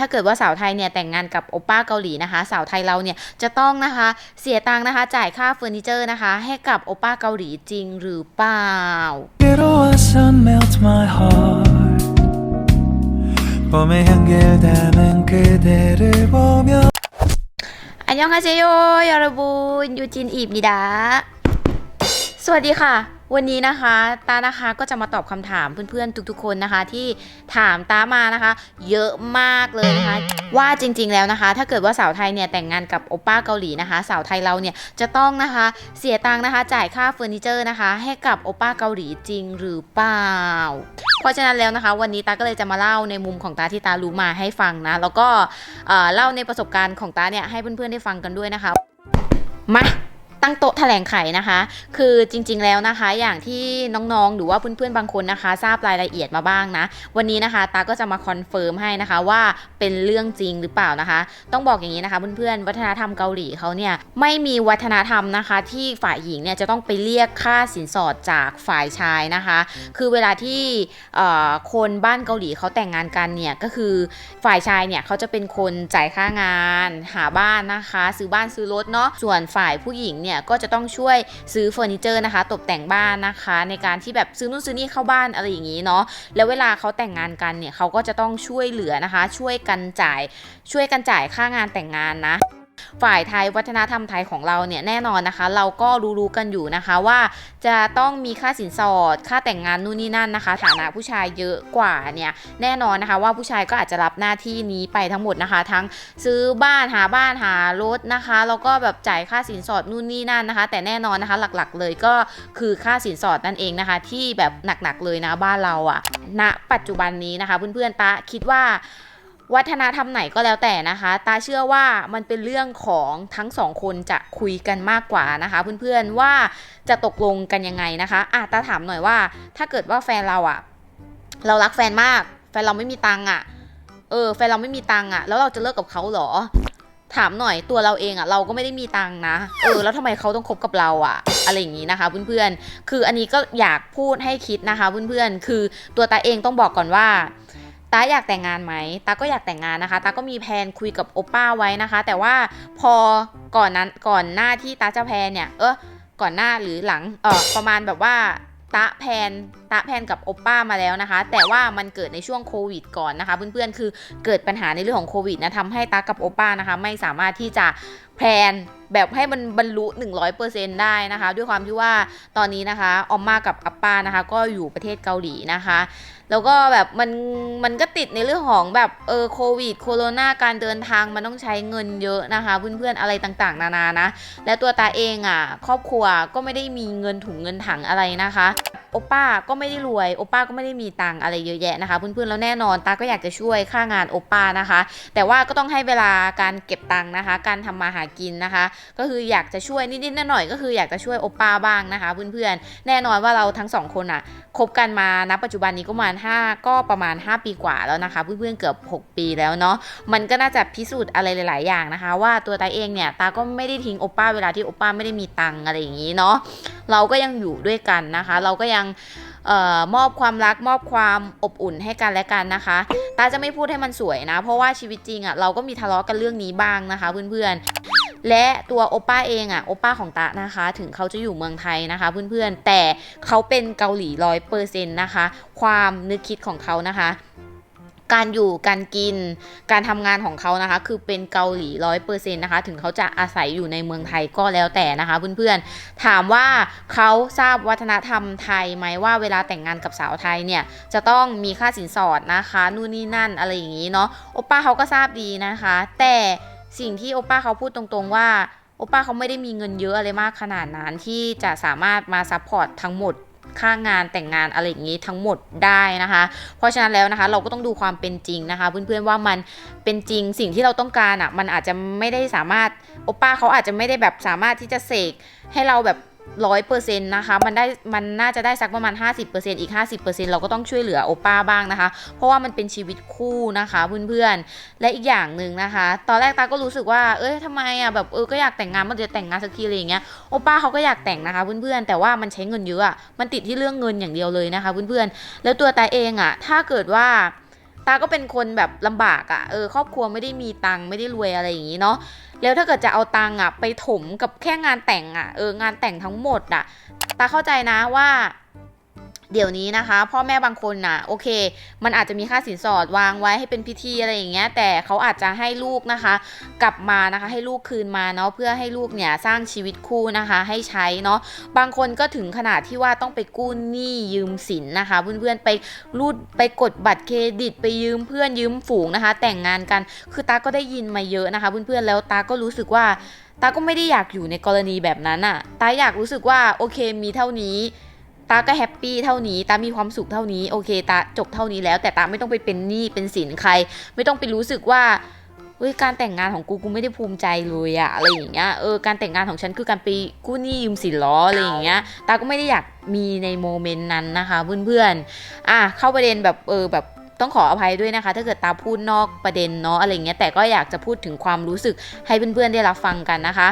ถ้าเกิดว่าสาวไทยเนี่ยแต่งงานกับโอป้าเกาหลีนะคะ สาวไทยเราเนี่ยจะต้องนะคะเสียตังค์นะคะ จ่ายค่าเฟอร์นิเจอร์นะคะ ให้กับโอป้าเกาหลีจริงหรือเปล่า 그로 와서 melt my heart 봄의 향기를 담은 그대를 보며 อันยองฮาเซโยยอ วัสดีค่ะ วันนี้นะคะตานะคะก็จะมาตอบคำถามเพื่อนๆทุกๆคนนะคะ ที่ถามตามานะคะ เยอะมากเลยนะคะ ว่าจริงๆแล้วนะคะ ถ้าเกิดว่าสาวไทยเนี่ยแต่งงานกับโอป้าเกาหลีนะคะ สาวไทยเราเนี่ยจะต้องนะคะเสียตังค์นะคะ จ่ายค่าเฟอร์นิเจอร์นะคะ ให้กับโอป้าเกาหลีจริงหรือเปล่า เพราะฉะนั้นแล้วนะคะ วันนี้ตาก็เลยจะมาเล่าในมุมของตาที่ตารู้มาให้ฟังนะแล้วก็เล่าในประสบการณ์ของตาเนี่ยให้เพื่อนๆได้ฟังกันด้วยนะคะมา ตั้งโต๊ะแถลงไขนะคะ คือจริง ๆ แล้วนะคะ อย่างที่น้องๆ หรือว่าเพื่อนๆ บางคนนะคะ ทราบรายละเอียดมาบ้างนะ วันนี้นะคะ ตาก็จะมาคอนเฟิร์มให้นะคะว่าเป็นเรื่องจริงหรือเปล่านะคะ ต้องบอกอย่างนี้นะคะเพื่อนๆ วัฒนธรรมเกาหลีเขาเนี่ยไม่มีวัฒนธรรมนะคะ ที่ฝ่ายหญิงเนี่ยจะต้องไปเรียกค่าสินสอดจากฝ่ายชายนะคะ คือเวลาที่คนบ้านเกาหลีเขาแต่งงานกันเนี่ยก็คือฝ่ายชายเนี่ยเขาจะเป็นคนจ่ายค่างาน หาบ้านนะคะ ซื้อบ้านซื้อรถเนาะ ส่วนฝ่ายผู้หญิงเนี่ยก็จะต้องช่วยซื้อเฟอร์นิเจอร์นะคะ ตกแต่งบ้านนะคะ ในการที่แบบซื้อนู่นซื้อนี่เข้าบ้านอะไรอย่างนี้เนาะแล้วเวลาเขาแต่งงานกันเนี่ยเขาก็จะต้องช่วยเหลือนะคะ ช่วยกันจ่าย ช่วยกันจ่ายค่างานแต่งงานนะ ฝ่ายไทยวัฒนธรรมไทยของเราเนี่ยแน่นอนนะคะ เราก็รู้ๆกันอยู่นะคะว่า จะต้องมีค่าสินสอด ค่าแต่งงานนู่นนี่นั่นนะคะ ฐานะผู้ชายเยอะกว่าเนี่ยแน่นอนนะคะ ว่าผู้ชายก็อาจจะรับหน้าที่นี้ไปทั้งหมดนะคะ ทั้งซื้อบ้านหาบ้านหารถนะคะแล้วก็แบบจ่ายค่าสินสอดนู่นนี่นั่นนะคะ แต่แน่นอนนะคะหลักๆ เลยก็คือค่าสินสอดนั่นเองนะคะ ที่แบบหนักๆเลยนะบ้านเราอะณปัจจุบันนี้นะคะ เพื่อนๆตาคิดว่า วัฒนธรรมไหนก็แล้วแต่นะคะ ตาเชื่อว่ามันเป็นเรื่องของทั้งสองคนจะคุยกันมากกว่านะคะ เพื่อนๆว่าจะตกลงกันยังไงนะคะอะตาถามหน่อยว่า ถ้าเกิดว่าแฟนเราอะเรารักแฟนมาก แฟนเราไม่มีตังค์อะเออแฟนเราไม่มีตังค์อะแล้วเราจะเลิกกับเขาเหรอ ถามหน่อยตัวเราเองอะเราก็ไม่ได้มีตังค์นะ เออ แล้วทำไมเขาต้องคบกับเราอะอะไรอย่างนี้นะคะเพื่อนๆคืออันนี้ก็อยากพูดให้คิดนะคะเพื่อนๆคือตัวตาเองต้องบอกก่อนว่า ตาอยากแต่งงานไหมตาก็อยากแต่งงานนะคะตาก็มีแผนคุยกับโอป้าไว้นะคะ แต่ว่าพอก่อนนั้นก่อนหน้าที่ตาจะแพนเนี่ยเออก่อนหน้าหรือหลังเออประมาณแบบว่าตาแพนตาแพนกับโอป้ามาแล้วนะคะ แต่ว่ามันเกิดในช่วงโควิดก่อนนะคะ เพื่อนๆคือเกิดปัญหาในเรื่องของโควิดนะทำให้ตากับโอป้านะคะ ไม่สามารถที่จะแพน แบบให้มันบรรลุ 100%ได้นะคะ ด้วยความที่ว่าตอนนี้นะคะออมมากับอัปป้านะคะ ก็อยู่ประเทศเกาหลีนะคะแล้วก็แบบมันมันก็ติดในเรื่องของแบบเออโควิดโคโรนาการเดินทางมันต้องใช้เงินเยอะนะคะ เพื่อนๆอะไรต่างๆ นานานะ และตัวตาเองอะ ครอบครัวก็ไม่ได้มีเงินถุงเงินถังอะไรนะคะ โอป้าก็ไม่ได้รวยโอป้าก็ไม่ได้มีตังอะไรเยอะแยะนะคะเพื่อนๆแล้วแน่นอนตาก็อยากจะช่วยค่างานโอป้านะคะ แต่ว่าก็ต้องให้เวลาการเก็บตังนะคะ การทำมาหากินนะคะ ก็คืออยากจะช่วยนิดๆหน่อยๆก็คืออยากจะช่วยโอป้าบ้างนะคะ เพื่อนๆแน่นอนว่าเราทั้งสองคนอะคบกันมาณปัจจุบันนี้ก็ประมาณ 5 ก็ประมาณ 5 ปีกว่าแล้วนะคะ เพื่อนๆเกือบ 6 ปีแล้วเนาะมันก็น่าจะพิสูจน์อะไรหลาย ๆ อย่างนะคะ ว่าตัวตาเองเนี่ยตาก็ไม่ได้ทิ้งโอป้าเวลาที่โอป้าไม่ได้มีตังอะไรอย่างนี้เนาะ เราก็ยังอยู่ด้วยกันนะคะ เราก็ยังออมอบความรักมอบความอบอุ่นให้กันและกันนะคะ ตาจะไม่พูดให้มันสวยนะ เพราะว่าชีวิตจริงอะ่ะเราก็มีทะเลาะกันเรื่องนี้บ้างนะคะ เพื่อนๆ และตัวโอป้าเองอะ่ะโอป้าของตานะคะ ถึงเขาจะอยู่เมืองไทยนะคะ เพื่อนๆ แต่เขาเป็นเกาหลีร้อยเปอร์เซ็นต์นะคะ ความนึกคิดของเขานะคะ การอยู่การกิน การทำงานของเขานะคะ คือเป็นเกาหลีร้อยเปอร์เซ็นต์นะคะ ถึงเขาจะอาศัยอยู่ในเมืองไทยก็แล้วแต่นะคะเพื่อนๆ ถามว่าเขาทราบวัฒนธรรมไทยไหมว่าเวลาแต่งงานกับสาวไทยเนี่ยจะต้องมีค่าสินสอดนะคะนู่นนี่นั่นอะไรอย่างนี้เนาะโอป้าเขาก็ทราบดีนะคะ แต่สิ่งที่โอป้าเขาพูดตรงๆว่าโอป้าเขาไม่ได้มีเงินเยอะอะไรมากขนาดนั้นที่จะสามารถมาซัพพอร์ตทั้งหมด ค่างานแต่งงานอะไรอย่างนี้ทั้งหมดได้นะคะ เพราะฉะนั้นแล้วนะคะ เราก็ต้องดูความเป็นจริงนะคะ เพื่อนๆว่ามันเป็นจริงสิ่งที่เราต้องการอะมันอาจจะไม่ได้สามารถโอป้าเขาอาจจะไม่ได้แบบสามารถที่จะเสกให้เราแบบ ร้อยเปอร์เซ็นต์นะคะ มันได้ มันน่าจะได้สักประมาณ 50%อีก 50%เราก็ต้องช่วยเหลือโอป้าบ้างนะคะ เพราะว่ามันเป็นชีวิตคู่นะคะเพื่อนๆ และอีกอย่างหนึ่งนะคะ ตอนแรกตาก็รู้สึกว่า เอ้ยทำไมอะ แบบ เออ ก็อยากแต่งงานมันจะแต่งงานสักทีอะไรอย่างเงี้ย โอป้าเขาก็อยากแต่งนะคะเพื่อนๆ แต่ว่ามันใช้เงินเยอะอะมันติดที่เรื่องเงินอย่างเดียวเลยนะคะเพื่อนๆ แล้วตัวตาเองอะ ถ้าเกิดว่า ตาก็เป็นคนแบบลำบากอะ่ะเออครอบครัวไม่ได้มีตังค์ไม่ได้รวยอะไรอย่างนี้เนาะแล้วถ้าเกิดจะเอาตังค์อะไปถมกับแค่งานแต่งอะเอองานแต่งทั้งหมดอะตาเข้าใจนะว่า เดี๋ยวนี้นะคะ พ่อแม่บางคนน่ะโอเค มันอาจจะมีค่าสินสอดวางไว้ให้เป็นพิธีอะไรอย่างเงี้ย แต่เขาอาจจะให้ลูกนะคะ กลับมานะคะให้ลูกคืนมาเนาะเพื่อให้ลูกเนี่ยสร้างชีวิตคู่นะคะ ให้ใช้เนาะบางคนก็ถึงขนาดที่ว่าต้องไปกู้หนี้ยืมสินนะคะ เพื่อนๆไปรูดไปกดบัตรเครดิตไปยืมเพื่อนยืมฝูงนะคะ แต่งงานกันคือตาก็ได้ยินมาเยอะนะคะเพื่อนๆแล้วตาก็รู้สึกว่าตาก็ไม่ได้อยากอยู่ในกรณีแบบนั้นอะตาอยากรู้สึกว่าโอเคมีเท่านี้ ตาก็แฮปปี้เท่านี้ ตามีความสุขเท่านี้ โอเค ตาจบเท่านี้แล้ว แต่ตาไม่ต้องไปเป็นหนี้เป็นสินใคร ไม่ต้องไปรู้สึกว่าเฮ้ยการแต่งงานของกูกูไม่ได้ภูมิใจเลยอะอะไรอย่างเงี้ยเออการแต่งงานของฉันคือการไปกู้หนี้ยืมสินล้ออะไรอย่างเงี้ยตาก็ไม่ได้อยากมีในโมเมนต์นั้นนะคะเพื่อนๆอะเข้าประเด็นแบบเออแบบ ต้องขออภัยด้วยนะคะ ถ้าเกิดตาพูดนอกประเด็นเนาะอะไรเงี้ยแต่ก็อยากจะพูดถึงความรู้สึกให้เพื่อนๆได้รับฟังกันนะคะ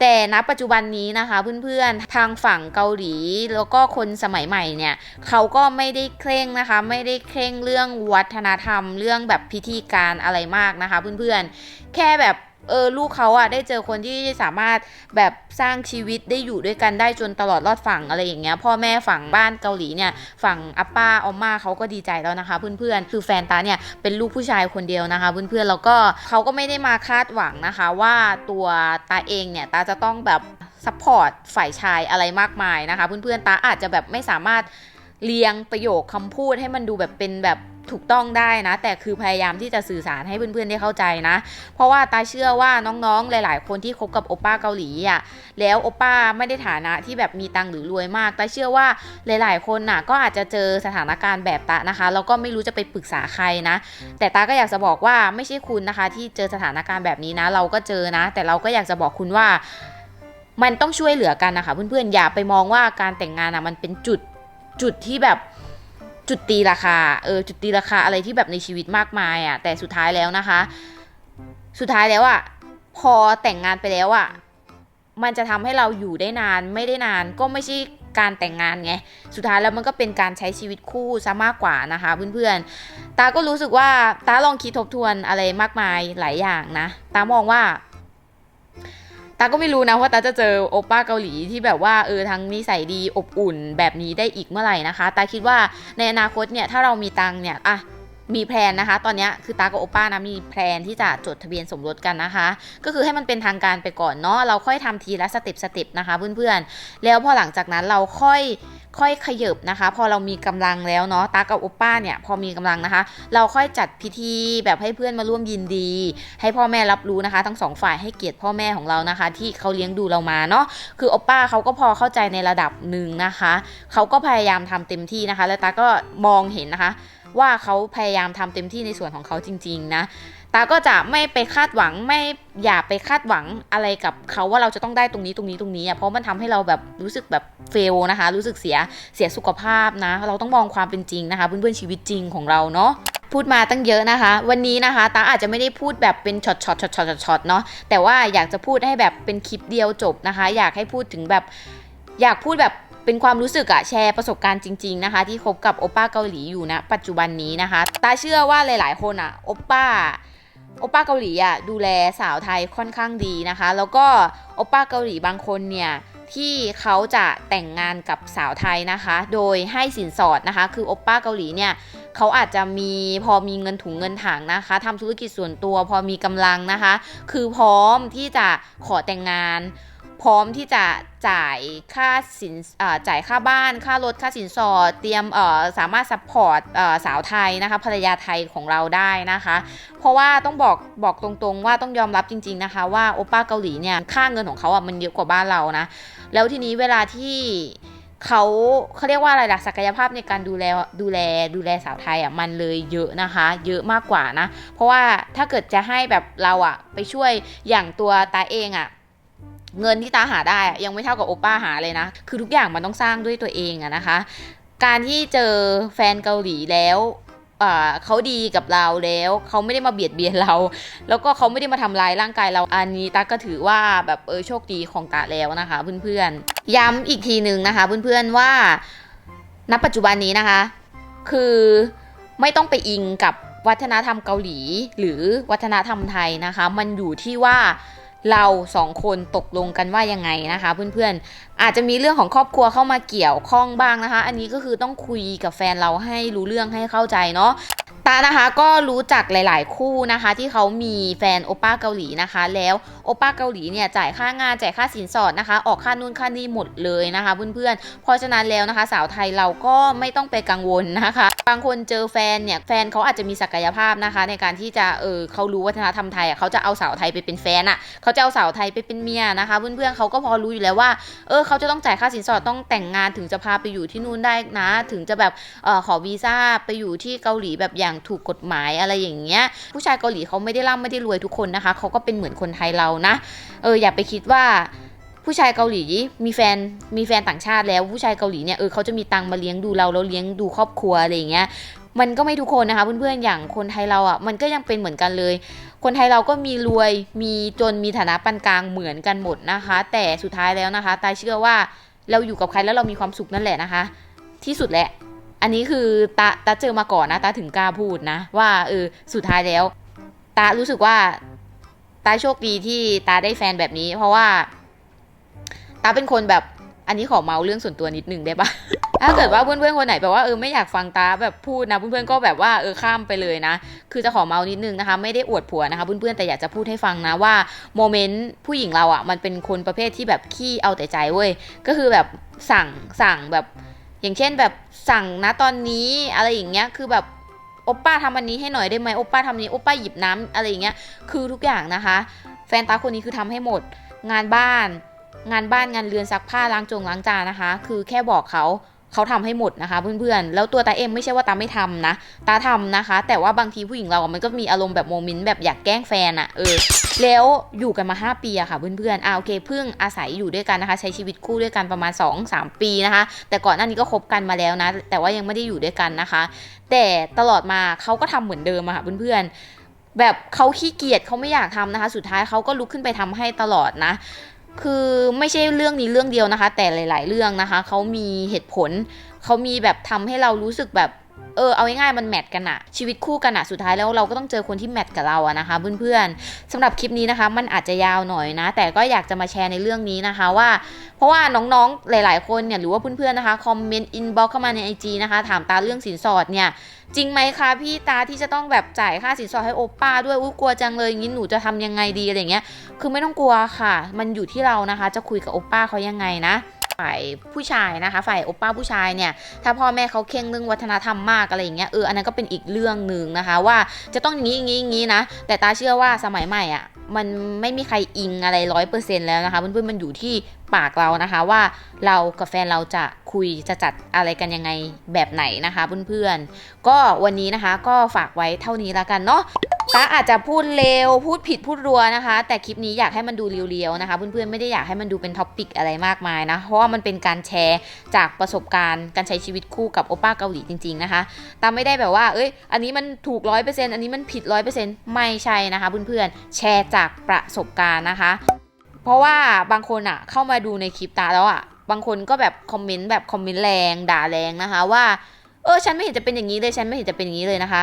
แต่ณปัจจุบันนี้นะคะเพื่อนๆทางฝั่งเกาหลีแล้วก็คนสมัยใหม่เนี่ยเขาก็ไม่ได้เคร่งนะคะ ไม่ได้เคร่งเรื่องวัฒนธรรม เรื่องแบบพิธีการอะไรมากนะคะ เพื่อนๆแค่แบบ เออลูกเขาอะได้เจอคนที่สามารถแบบสร้างชีวิตได้อยู่ด้วยกันได้จนตลอดรอดฝั่งอะไรอย่างเงี้ยพ่อแม่ฝั่งบ้านเกาหลีเนี่ยฝั่งอาป้าออมมาเขาก็ดีใจแล้วนะคะ เพื่อนๆ คือแฟนตาเนี่ยเป็นลูกผู้ชายคนเดียวนะคะ เพื่อนๆแล้วก็เขาก็ไม่ได้มาคาดหวังนะคะ ว่าตัวตาเองเนี่ยตาจะต้องแบบซัพพอร์ตฝ่ายชายอะไรมากมายนะคะ เพื่อนๆตาอาจจะแบบไม่สามารถเรียงประโยคคำพูดให้มันดูแบบเป็นแบบ ถูกต้องได้นะ แต่คือพยายามที่จะสื่อสารให้เพื่อนๆได้เข้าใจนะ เพราะว่าตาเชื่อว่าน้องๆหลายๆ คนที่คบกับโอป้าเกาหลีอะแล้วโอป้าไม่ได้ฐานะที่แบบมีตังหรือรวยมากตาเชื่อว่าหลายๆ คนน่ะก็อาจจะเจอสถานการณ์แบบตานะคะแล้วก็ไม่รู้จะไปปรึกษาใครนะ แต่ตาก็อยากจะบอกว่าไม่ใช่คุณนะคะ ที่เจอสถานการณ์แบบนี้นะ เราก็เจอนะ แต่เราก็อยากจะบอกคุณว่ามันต้องช่วยเหลือกันนะคะเพื่อนๆอย่าไปมองว่าการแต่งงานอะมันเป็นจุดจุดที่แบบ จุดตีราคา เออ จุดตีราคาอะไรที่แบบในชีวิตมากมายอะ่ะ แต่สุดท้ายแล้วนะคะ สุดท้ายแล้วอะ่ะ พอแต่งงานไปแล้วอะ่ะ มันจะทำให้เราอยู่ได้นานไม่ได้นานก็ไม่ใช่การแต่งงานไง สุดท้ายแล้วมันก็เป็นการใช้ชีวิตคู่ซะมากกว่านะคะเพื่อนๆ ตาก็รู้สึกว่าตาลองคิดทบทวนอะไรมากมายหลายอย่างนะ ตามองว่า ตาก็ไม่รู้นะว่าตาจะเจอโอป้าเกาหลีที่แบบว่าเออทั้งนิสัยดีอบอุ่นแบบนี้ได้อีกเมื่อไหร่นะคะ ตาคิดว่าในอนาคตเนี่ยถ้าเรามีตังเนี่ยอะมีแพลนนะคะ ตอนเนี้ยคือตากับโอป้านะมีแพลนที่จะจดทะเบียนสมรสกันนะคะ ก็คือให้มันเป็นทางการไปก่อนเนาะเราค่อยทำทีละสเต็ปสเต็ปนะคะเพื่อนๆแล้วพอหลังจากนั้นเราค่อย ค่อยขยบนะคะ พอเรามีกำลังแล้วเนาะตากับโอป้าเนี่ยพอมีกำลังนะคะ เราค่อยจัดพิธีแบบให้เพื่อนมาร่วมยินดี ให้พ่อแม่รับรู้นะคะ ทั้งสองฝ่ายให้เกียรติพ่อแม่ของเรานะคะ ที่เขาเลี้ยงดูเรามาเนาะคือโอป้าเขาก็พอเข้าใจในระดับหนึ่งนะคะเขาก็พยายามทำเต็มที่นะคะ แล้วตาก็มองเห็นนะคะ ว่าเขาพยายามทำเต็มที่ในส่วนของเขาจริง ๆ นะ ตาก็จะไม่ไปคาดหวังไม่อย่าไปคาดหวังอะไรกับเขาว่าเราจะต้องได้ตรงนี้ตรงนี้ตรงนี้อะเพราะมันทำให้เราแบบรู้สึกแบบเฟลนะคะ รู้สึกเสียเสียสุขภาพนะ เราต้องมองความเป็นจริงนะคะเพื่อนๆชีวิตจริงของเราเนาะพูดมาตั้งเยอะนะคะ วันนี้นะคะตาอาจจะไม่ได้พูดแบบเป็นช็อตช็อตช็อตช็อตช็อตเนาะแต่ว่าอยากจะพูดให้แบบเป็นคลิปเดียวจบนะคะ อยากให้พูดถึงแบบอยากพูดแบบเป็นความรู้สึกอะแชร์ประสบการณ์จริง ๆนะคะ ที่คบกับโอป้าเกาหลีอยู่นะปัจจุบันนี้นะคะตาเชื่อว่าหลาย ๆ คนอะโอป้า โอป้าเกาหลีอะดูแลสาวไทยค่อนข้างดีนะคะ แล้วก็โอป้าเกาหลีบางคนเนี่ยที่เขาจะแต่งงานกับสาวไทยนะคะ โดยให้สินสอดนะคะ คือโอป้าเกาหลีเนี่ยเขาอาจจะมีพอมีเงินถุงเงินถังนะคะทำธุรกิจส่วนตัวพอมีกำลังนะคะ คือพร้อมที่จะขอแต่งงาน พร้อมที่จะจ่ายค่าสินจ่ายค่าบ้าน ค่ารถ ค่าสินสอด เตรียมสามารถซัพพอร์ตสาวไทยนะคะภรรยาไทยของเราได้นะคะ เพราะว่าต้องบอกบอกตรงๆว่าต้องยอมรับจริง ๆนะคะ ว่าโอป้าเกาหลีเนี่ยค่าเงินของเขาอะมันเยอะกว่าบ้านเรานะ แล้วทีนี้เวลาที่เขาเขาเรียกว่าอะไรล่ะศักยภาพในการดูแลดูแลดูแลสาวไทยอะมันเลยเยอะนะคะ เยอะมากกว่านะ เพราะว่าถ้าเกิดจะให้แบบเราอะไปช่วยอย่างตัวตาเองอะ เงินที่ตาหาได้ยังไม่เท่ากับโอป้าหาเลยนะ คือทุกอย่างมันต้องสร้างด้วยตัวเองอะนะคะ การที่เจอแฟนเกาหลีแล้วเขาดีกับเราแล้วเขาไม่ได้มาเบียดเบียนเรา แล้วก็เขาไม่ได้มาทำลายร่างกายเราอันนี้ตาก็ถือว่าแบบเออโชคดีของตาแล้วนะคะเพื่อนๆย้ำอีกทีหนึ่งนะคะเพื่อนๆว่าณปัจจุบันนี้นะคะ คือไม่ต้องไปอิงกับวัฒนธรรมเกาหลี หรือวัฒนธรรมไทยนะคะ มันอยู่ที่ว่า เราสองคนตกลงกันว่ายังไงนะคะ เพื่อนๆ อาจจะมีเรื่องของครอบครัวเข้ามาเกี่ยวข้องบ้างนะคะ อันนี้ก็คือต้องคุยกับแฟนเราให้รู้เรื่องให้เข้าใจเนาะตานะคะก็รู้จักหลาย ๆ คู่นะคะ ที่เขามีแฟนโอป้าเกาหลีนะคะแล้ว โอป้าเกาหลีเนี่ยจ่ายค่างานจ่ายค่าสินสอดนะคะ ออกค่านู่นค่านี่หมดเลยนะคะเพื่อนๆเพราะฉะนั้นแล้วนะคะ สาวไทยเราก็ไม่ต้องไปกังวลนะคะ บางคนเจอแฟนเนี่ยแฟนเขาอาจจะมีศักยภาพนะคะ ในการที่จะเออเขารู้วัฒนธรรมไทยอะเขาจะเอาสาวไทยไปเป็นแฟนอะเขาจะเอาสาวไทยไปเป็นเมียนะคะเพื่อนๆเขาก็พอรู้อยู่แล้วว่าเออเขาจะต้องจ่ายค่าสินสอดต้องแต่งงานถึงจะพาไปอยู่ที่นู่นได้นะ ถึงจะแบบเออขอวีซ่าไปอยู่ที่เกาหลีแบบอย่างถูกกฎหมายอะไรอย่างเงี้ยผู้ชายเกาหลีเขาไม่ได้ร่ำไม่ได้รวยทุกคนนะคะเขาก็เป็นเหมือนคนไทยเรานะ เอออย่าไปคิดว่าผู้ชายเกาหลีมีแฟนมีแฟนต่างชาติแล้วผู้ชายเกาหลีเนี่ยเออเขาจะมีตังมาเลี้ยงดูเราแล้วเลี้ยงดูครอบครัวอะไรอย่างเงี้ยมันก็ไม่ทุกคนนะคะเพื่อนๆอย่างคนไทยเราอะมันก็ยังเป็นเหมือนกันเลย คนไทยเราก็มีรวยมีจนมีฐานะปานกลางเหมือนกันหมดนะคะ แต่สุดท้ายแล้วนะคะ ตาเชื่อว่าเราอยู่กับใครแล้วเรามีความสุขนั่นแหละนะคะ ที่สุดแหละ อันนี้คือตาตาเจอมาก่อนนะตาถึงกล้าพูดนะ ว่าเออสุดท้ายแล้วตารู้สึกว่า ตาโชคดีที่ตาได้แฟนแบบนี้ เพราะว่า ตาเป็นคนแบบอันนี้ขอเมาเรื่องส่วนตัวนิดนึงได้ปะถ้าเกิดว่าเพื่อนๆคนไหนแบบว่าเออไม่อยากฟังตาแบบพูดนะเพื่อนๆก็แบบว่าเออข้ามไปเลยนะ คือจะขอเมานิดนึงนะคะ ไม่ได้อวดผัวนะคะเพื่อนๆแต่อยากจะพูดให้ฟังนะว่าโมเมนต์ผู้หญิงเราอะมันเป็นคนประเภทที่แบบขี้เอาแต่ใจเว้ยก็คือแบบสั่งสั่งแบบ อย่างเช่นแบบสั่งนะตอนนี้อะไรอย่างเงี้ยคือแบบ โอปป้าทำอันนี้ให้หน่อยได้ไหมโอปป้าทำอันนี้โอปป้าหยิบน้ำอะไรอย่างเงี้ยคือทุกอย่างนะคะ แฟนตาคนนี้คือทำให้หมด งานบ้าน งานบ้านงานเรือนซักผ้าล้างจงล้างจานนะคะ คือแค่บอกเขา เขาทำให้หมดนะคะ เพื่อนๆ แล้วตัวตาเองไม่ใช่ว่าตาไม่ทำนะ ตาทำนะคะ แต่ว่าบางทีผู้หญิงเรา มันก็มีอารมณ์แบบโมเมนต์แบบอยากแกล้งแฟนอะเออ แล้วอยู่กันมา 5 ปีอะค่ะเพื่อนๆอ่าโอเคเพิ่งอาศัยอยู่ด้วยกันนะคะ ใช้ชีวิตคู่ด้วยกันประมาณ 2-3 ปีนะคะ แต่ก่อนหน้านี้ก็คบกันมาแล้วนะ แต่ว่ายังไม่ได้อยู่ด้วยกันนะคะ แต่ตลอดมาเขาก็ทำเหมือนเดิมอะค่ะเพื่อนๆแบบเขาขี้เกียจเขาไม่อยากทำนะคะ สุดท้ายเขาก็ลุกขึ้นไปทำให้ตลอดนะ คือไม่ใช่เรื่องนี้เรื่องเดียวนะคะ แต่หลาย ๆ เรื่องนะคะเขามีเหตุผลเขามีแบบทำให้เรารู้สึกแบบ เออเอาง่ายๆมันแมทกันอะชีวิตคู่กันอะสุดท้ายแล้วเราก็ต้องเจอคนที่แมทกับเราอะนะคะเพื่อนๆสำหรับคลิปนี้นะคะ มันอาจจะยาวหน่อยนะ แต่ก็อยากจะมาแชร์ในเรื่องนี้นะคะว่า เพราะว่าน้องๆหลาย ๆคนเนี่ยหรือว่าเพื่อนๆนะคะคอมเมนต์อินบ็อกเข้ามาใน IG นะคะถามตาเรื่องสินสอดเนี่ยจริงไหมคะพี่ตาที่จะต้องแบบจ่ายค่าสินสอดให้โอป้าด้วยอุ้ยกลัวจังเลยงี้หนูจะทำยังไงดีอะไรเงี้ยคือไม่ต้องกลัวค่ะ มันอยู่ที่เรานะคะ จะคุยกับโอป้าเขายังไงนะ ฝ่ายผู้ชายนะคะ ฝ่ายโอป้าผู้ชายเนี่ย ถ้าพ่อแม่เขาเข่งเรื่องวัฒนธรรมมากอะไรอย่างเงี้ย เออ อันนั้นก็เป็นอีกเรื่องหนึ่งนะคะ ว่าจะต้องอย่างนี้อย่างนี้อย่างนี้นะ แต่ตาเชื่อว่าสมัยใหม่อะ มันไม่มีใครอิงอะไรร้อยเปอร์เซ็นต์แล้วนะคะ เพื่อนๆ มันอยู่ที่ปากเรานะคะว่าเรากับแฟนเราจะคุยจะจัดอะไรกันยังไงแบบไหนนะคะเพื่อนๆ ก็วันนี้นะคะก็ฝากไว้เท่านี้แล้วกันเนาะ ตาอาจจะพูดเร็ว พูดผิดพูดรัวนะคะ แต่คลิปนี้อยากให้มันดูเรียวๆนะคะเพื่อนๆไม่ได้อยากให้มันดูเป็นท็อปิกอะไรมากมายนะเพราะว่ามันเป็นการแชร์จากประสบการณ์การใช้ชีวิตคู่กับโอป้าเกาหลีจริงๆนะคะตาไม่ได้แบบว่าเอ้ยอันนี้มันถูกร้อยเปอร์เซ็นต์อันนี้มันผิดร้อยเปอร์เซ็นต์ไม่ใช่นะคะเพื่อนๆแชร์จากประสบการณ์นะคะ เพราะว่าบางคนอะเข้ามาดูในคลิปตาแล้วอะบางคนก็แบบคอมเมนต์แบบคอมเมนต์แรงด่าแรงนะคะว่าเออฉันไม่เห็นจะเป็นอย่างนี้เลยฉันไม่เห็นจะเป็นอย่างนี้เลยนะคะ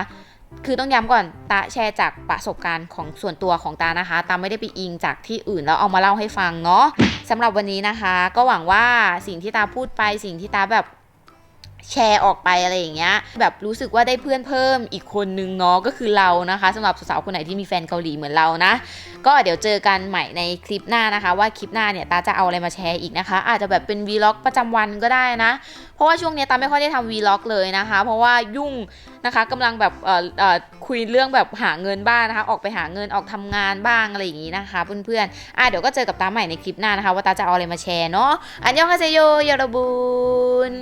คือต้องย้ำก่อนตาแชร์จากประสบการณ์ของส่วนตัวของตานะคะ ตาไม่ได้ไปอิงจากที่อื่นแล้วเอามาเล่าให้ฟังเนาะสำหรับวันนี้นะคะ ก็หวังว่าสิ่งที่ตาพูดไปสิ่งที่ตาแบบ แชร์ออกไปอะไรอย่างเงี้ยแบบรู้สึกว่าได้เพื่อนเพิ่มอีกคนนึงเนาะก็คือเรานะคะสำหรับสาวๆคนไหนที่มีแฟนเกาหลีเหมือนเรานะ ก็เดี๋ยวเจอกันใหม่ในคลิปหน้านะคะ ว่าคลิปหน้าเนี่ยตาจะเอาอะไรมาแชร์อีกนะคะ อาจจะแบบเป็นวีล็อกประจำวันก็ได้นะ เพราะว่าช่วงนี้ตาไม่ค่อยได้ทำวีล็อกเลยนะคะ เพราะว่ายุ่งนะคะกำลังแบบเอ่อเอ่อคุยเรื่องแบบหาเงินบ้างนะคะ ออกไปหาเงินออกทำงานบ้างอะไรอย่างงี้นะคะ เพื่อนๆอะเดี๋ยวก็เจอกับตาใหม่ในคลิปหน้านะคะ ว่าตาจะเอาอะไรมาแชร์เนาะอันยองฮาเซโยยอรบุน